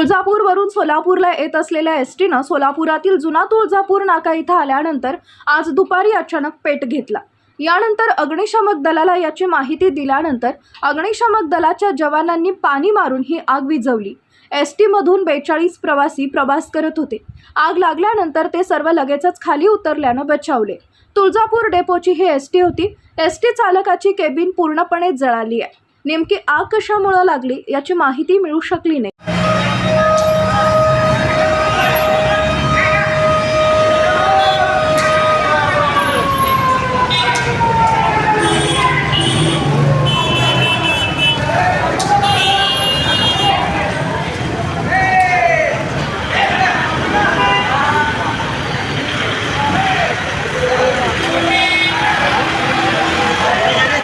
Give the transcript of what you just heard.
तुळजापूरवरून सोलापूरला येत असलेल्या एस टीनं सोलापुरातील जुना तुळजापूर नाका इथं आल्यानंतर आज दुपारी अचानक पेट घेतला. यानंतर अग्निशमक दलाला याची माहिती दिल्यानंतर अग्निशमक दलाच्या जवानांनी पाणी मारून ही आग विझवली. एस टीमधून बेचाळीस प्रवासी प्रवास करत होते. आग लागल्यानंतर ते सर्व लगेचच खाली उतरल्यानं बचावले. तुळजापूर डेपोची ही एस टी होती. एस टी चालकाची केबिन पूर्णपणे जळाली आहे. नेमकी आग कशामुळं लागली याची माहिती मिळू शकली नाही. Yeah.